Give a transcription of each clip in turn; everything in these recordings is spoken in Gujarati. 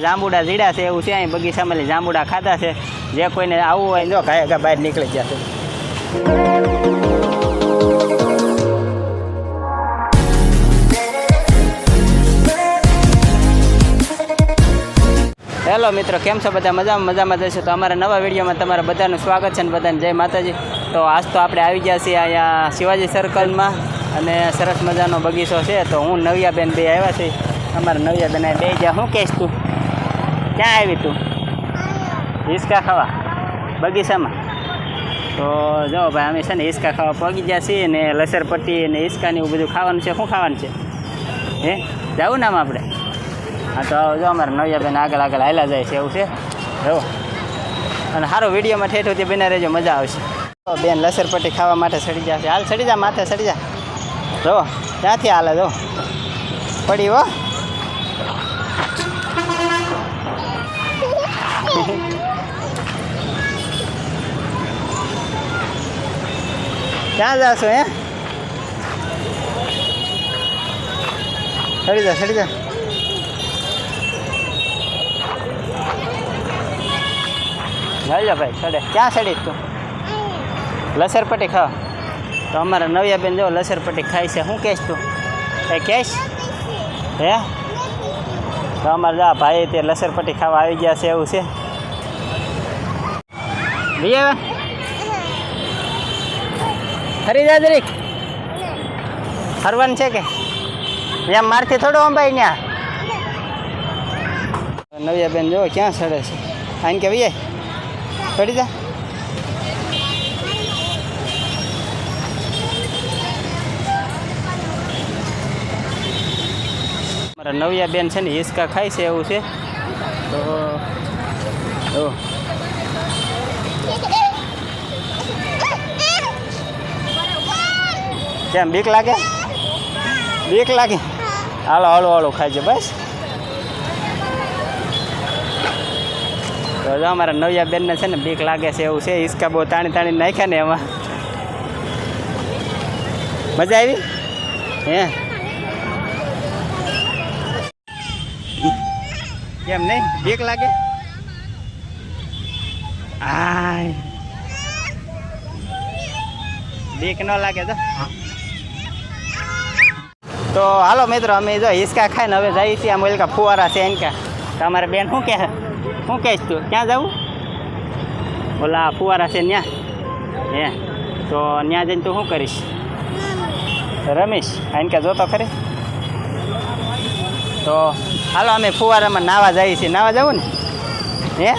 જાંબુડા જીડા છે એવું છે, અહીં બગીચામાં જાંબુડા ખાધા છે. જે કોઈને આવવું હોય જો કાંઈ બહાર નીકળી ગયા છે. હેલો મિત્રો, કેમ છો બધા? મજામાં મજામાં જશે તો અમારા નવા વિડીયોમાં તમારા બધાનું સ્વાગત છે અને બધાને. જય માતાજી. તો આજ તો આપણે આવી ગયા છીએ અહીંયા શિવાજી સર્કલમાં અને સરસ મજાનો બગીચો છે. તો હું નવિયાબેન બે આવ્યા છે અમારા નવિયાબેન બે જ્યાં શું કહેશ તું? ક્યાં આવી તું? હિસકા ખાવા? બગીચામાં? તો જો ભાઈ, અમે છે ને હિસકા ખાવા પગી ગયા છીએ ને લસરપટ્ટી ને હિસકાને એવું બધું ખાવાનું છે. શું ખાવાનું છે? હે? જવું નામ આપણે? હા, તો જો અમારે નવિયાબેન આગળ આગળ હાલા જાય છે, એવું છે? જો. અને સારો વિડીયોમાં ઠેઠ સુધી બના રહેજો, મજા આવશે. તો બેન લસરપટ્ટી ખાવા માટે સડી જશે હાલ, સડી જા, માથે સડી જા. જો, ક્યાંથી હાલે, જો? પડી હો. ક્યાં જાશો હે? સડી જા ચડી જા. લઈ ભાઈ સડે ક્યાં ચડીશ તું? લસરપટ્ટી ખાવ. તો અમારા નવિયાબેન જો લસરપટ્ટી ખાય છે. શું કહેશ તું? એ કહેશ? હે? તો અમારે જા ભાઈ તે લસરપટ્ટી ખાવા આવી ગયા છે એવું છે. ભૈયા ફરી જા જરીક છે કે? જ્યાં મારથી થોડો અંબાઈ ત્યાં નવિયાબેન જો ક્યાં સડે છે? આને કે ભૈયા પડી જા. મારા નવિયા બેન છે ને હિસકા ખાય છે એવું છે. તો કેમ, બીક લાગે? બીક લાગે? હાલો હાલો હાલો ખાય બસ. તો અમારા નવિયા બેનને છે ને બીક લાગે છે, એવું છે હિસકા બહુ તાણી તાણી નાખ્યા ને એમાં. મજા આવી? હે? કેમ નહીં? બીક લાગે? આય. બીક ન લાગે તો? તો હાલો મિત્રો, અમે જો હિસકા ખાઈને હવે જઈએ છીએ. આમ ઓલકા ફુવારા છે એનકા. તમારે બેન શું કહે? શું કહેશ તું? ક્યાં જવું? ઓલા ફુવારા છે ત્યાં હે? તો ત્યાં જઈને તું શું કરીશ? રમીશ? એનકા જોતો ખરી? તો હાલો, અમે ફુવારામાં નાવા જઈએ છીએ. નાવા જવું ને? હે?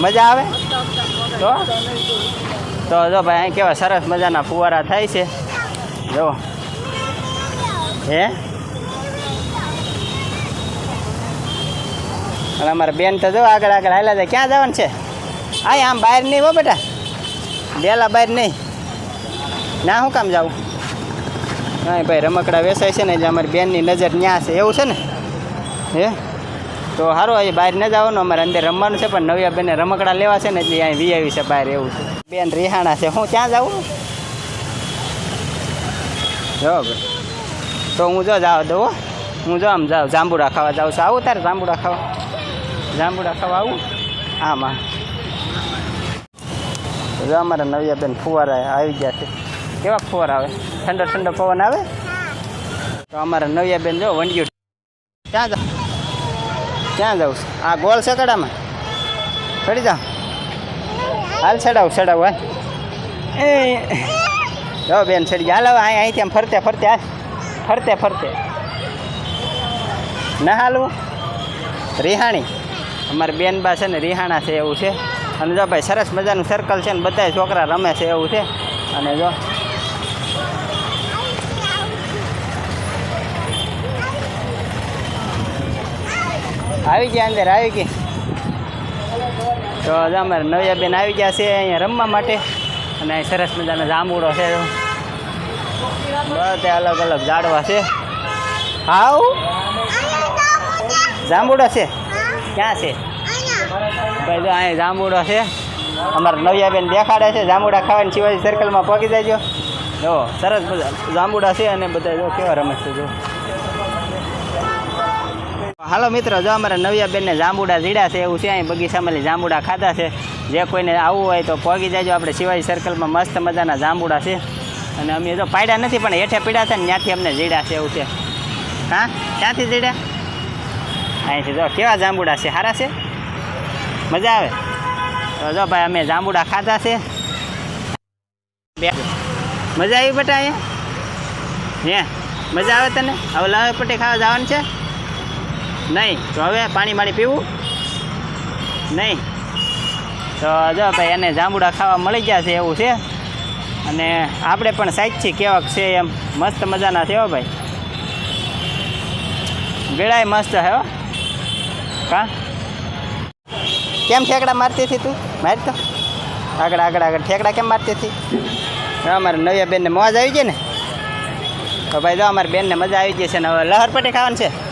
મજા આવે? તો? તો જો ભાઈ, અહીં કેવા સરસ મજાના ફુવારા થાય છે. જો હે? અને અમારા બેન તો જો આગળ આગળ હાલ્યા જાય. ક્યાં જવાનું છે? હા આમ બહાર નહીં હો બેટા. ડેલા બહાર નહીં. ના શું કામ જાવું હા ભાઈ રમકડા વેસાય છે ને એટલે અમારી બેનની નજર ન્યા છે. એવું છે ને? હે? તો સારું આજે બહાર ન જવાનું. અમારે અંદર રમવાનું છે, પણ નવ્યા બેને રમકડા લેવા છે ને એટલે અહીં વી છે બહાર એવું છે. બેન રિહાણા છે. હું ક્યાં જાઉં? જો ભાઈ. તો હું જો જાવ દઉં હું. જો આમ જાઉં. જાંબુડા ખાવા જાઉં છું. આવું તારે જાંબુડા ખાવા. જાંબુડા ખાવા આવું? આમાં જો અમારા નવિયાબેન ફુવારા આવી ગયા છે. કેવા ફુવારા આવે? ઠંડો ઠંડો પવન આવે? તો અમારા નવિયાબેન જો વંડિયું ક્યાં જાવ? ક્યાં જાઉં છું આ ગોળ કડામાં? ચડી જાઉં હાલ ચડાવું ચડાવું હાલ. એ. જો બેન ચડી ગયા. હાલ હવે અહીં અહીંથી આમ ફરતે ફરતે હાલ. ફરતે ફરતે. ના હાલવું? રિહાણી. અમારે બેનબા છે ને રિહાણા છે એવું છે. અને જો ભાઈ સરસ મજાનું સર્કલ છે ને બધા છોકરા રમે છે એવું છે. અને જો. આવી ગયા અંદર, આવી ગઈ તો અમારે નવ્યા બેન આવી ગયા છે અહીંયા રમવા માટે. અને અહીં સરસ મજાનો જાંબુડો છે. બધા અલગ અલગ ઝાડવા છે. હાઉ? જાંબુડા છે? ક્યાં છે? ભાઈ, જો અહીંયા જાંબુડો છે. અમારા નવિયાબેન દેખાડે છે. જાંબુડા ખાવાની શિવાજી સર્કલમાં પહોંચી જાય જો. સરસ જાંબુડા છે અને બધા જો કેવા રમે છે, જો. હાલો મિત્રો, જો અમારા નવિયાબેનને જાંબુડા જીડા છે, એવું છે. અહીં બગીચામાં જાંબુડા ખાધા છે. જે કોઈને આવવું હોય તો પહોંચી જાજો આપણે શિવાજી સર્કલમાં મસ્ત મજાના જાંબુડા છે. અને અમે તો પાડ્યા નથી, પણ હેઠે પીડ્યા છે ને ત્યાંથી અમને જીડ્યા છે એવું છે. હા? ક્યાંથી જીડ્યા? અહીંથી જો, કેવા જાંબુડા છે? સારા છે? મજા આવે? તો જો ભાઈ, અમે જાંબુડા ખાધા છે. મજા આવી બેટા અહીંયા? હે? મજા આવે તને? હવે લાવે પટ્ટી ખાવા જવાનું છે? નહીં. તો હવે પાણી માણી પીવું? નહીં. તો જો ભાઈ, એને જાંબુડા ખાવા મળી ગયા છે એવું છે. અને આપણે પણ સાચી કેવાક છે એમ. મસ્ત મજાના છે હો ભાઈ. વેળાએ મસ્ત હે હો. કા? કેમ ઠેકડા મારતી હતી તું? મારી તો. આગળ આગળ આગળ. ઠેકડા કેમ મારતી હતી? અમારે નવિયા બેનને મોજ આવી ગઈ ને. તો ભાઈ જો અમારી બેનને મજા આવી ગઈ છે ને હવે લહર પટ્ટી ખાવાનું છે.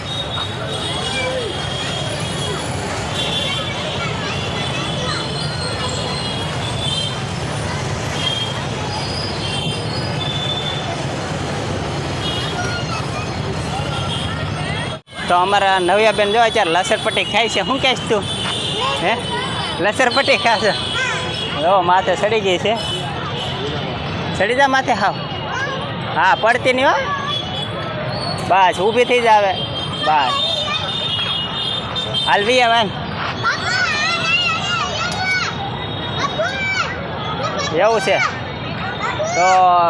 તો અમારા નવ્યા બેન જો અત્યારે લસરપટ્ટી ખાય છે. શું કહેશ તું? હે? લસરપટ્ટી ખાશે જો માથે સડી ગઈ છે. સડી જા માથે હાવ. હા, પડતી નહીં હો. બસ, ઊભી થઈ જ આવે બસ હાલવી આવે એવું છે. તો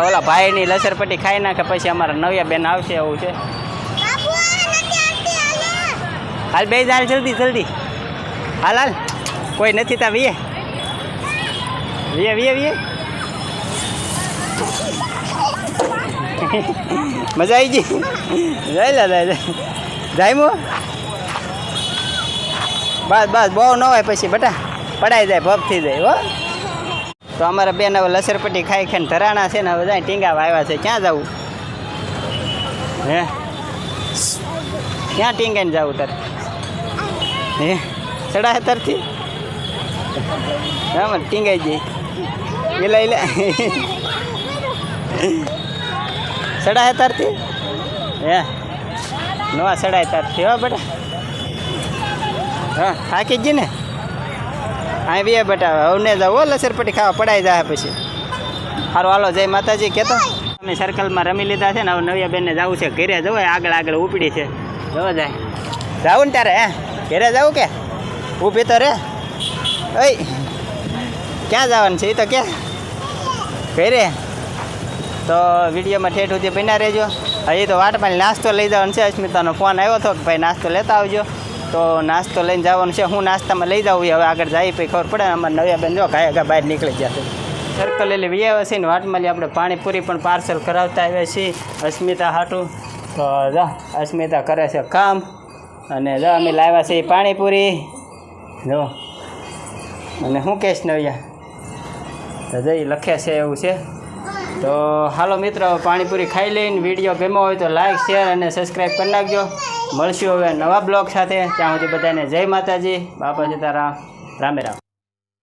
ઓલા ભાઈની લસરપટ્ટી ખાઈ નાખે, પછી અમારા નવ્યા બેન આવશે એવું છે. હાલ બે હાલ જલ્દી જલ્દી. હાલ હાલ. કોઈ નથી તા, વીએ. વીએ વીએ વીએ. મજા આવી ગઈ. જય લે જાયમો? બસ બસ, બહુ ન હોય પછી બટા. પડાઈ જાય ભગ થઈ જાય, હો. તો અમારા બેન હવે લસરપટ્ટી ખાઈ ખાઈને ધરાણા છે ને જાય ટીંગા આવ્યા છે. ક્યાં જવું? હે? ક્યાં ટીંગાઈને જવું તારે? હે? ચડાય હેતરથી? મને ટીંગાઈ જઈ એલા એલા. ચડાય તારથી હે? નવા ચડાય તારથી હો બેટા. હા, થાકી જ ને? હા, બે બેટા, હવે જાવ હો, લસરપટ્ટી ખાવા પડાઈ જાય પછી. સારું હાલો, જય માતાજી કહેતો અમે સર્કલમાં રમી લીધા છે ને, હવે નવિયા બેનને જવું છે. ઘરે જવાય આગળ આગળ ઉપડી છે. જવા જાય. જાવું ને ત્યારે, હે? ઘરે જવું કે? ઊભી તો રે. ઓય, ક્યાં જવાનું છે? એ તો કે. ઘરે તો વિડીયોમાં ઠેઠ સુધી બન્યા રહેજો. હજી તો વાટમાં નાસ્તો લઈ જવાનો છે. અસ્મિતાનો ફોન આવ્યો હતો કે ભાઈ નાસ્તો લેતા આવજો. તો નાસ્તો લઈને જવાનું છે. હું નાસ્તામાં લઈ જાઉં. હવે આગળ જાય પછી ખબર પડે અમારે નવ્યા બેન જો ગાય બહાર નીકળી જશે સર્કલ એટલે વ્યાવે છે ને વાટમાં આપણે પાણીપુરી પણ પાર્સલ કરાવતા આવ્યા છીએ. અસ્મિતા હાટું. તો અસ્મિતા કરે છે કામ. અને જો અમે લાવ્યા છીએ પાણીપુરી. જો. અને શું કહેશ નવ્યા? તો જઈ લખે છે એવું છે. તો હાલો મિત્રો, પાણીપુરી ખાઈ લઈને વીડિયો ગમ્યો હોય તો લાઈક શેર અને સબસ્ક્રાઈબ કરી નાખજો. મળશું હવે નવા બ્લોગ સાથે. ત્યાં સુધી બધાને જય માતાજી. બાપા સીતારામ. રામે રામ.